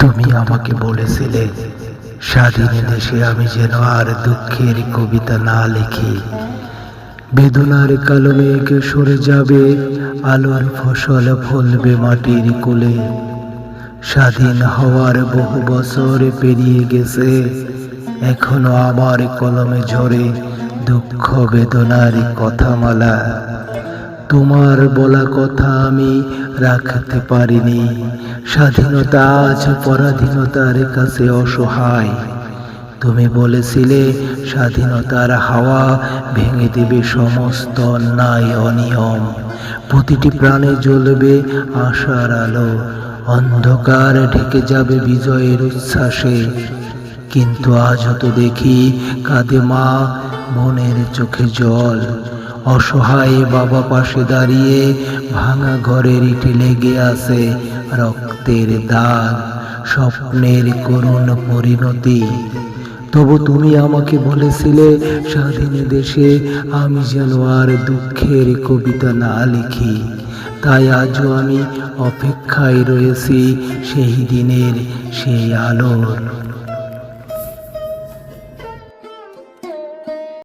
তুমি আমাকে বলেছিলে, স্বাধীন দেশে আমি যেন আর দুঃখের কবিতা না লিখি। বেদনার কালো মেঘ সরে যাবে, আলোর ফসল ফলবে মাটির কোলে। স্বাধীন হওয়ার বহু বছর পেরিয়ে গেছে, এখনও আমার কলমে ঝরে দুঃখ বেদনার কথামালা। তোমার বলা কথা আমি রাখতে পারিনি। স্বাধীনতা আজ পরাধীনতার কাছে অসহায়। তুমি বলেছিলে স্বাধীনতার হাওয়া ভেঙে দেবে সমস্ত অন্যায় অনিয়ম। প্রতিটি প্রাণে জ্বলবে আশার আলো। অন্ধকার ঢেকে যাবে বিজয়ের উচ্ছ্বাসে। কিন্তু আজ তো দেখি কাঁদে মা বোনের চোখে জল। অসহায় বাবা পাশে দাঁড়িয়ে ভাঙা ঘরের ইটে লেগে আছে রক্তের দাগ, স্বপ্নের করুণ পরিণতি। তবু তুমি আমাকে বলেছিলে, স্বাধীন দেশে আমি যেন আর দুঃখের কবিতা না লিখি। তাই আজও আমি অপেক্ষায় রয়েছি সেই দিনের সেই আলোর।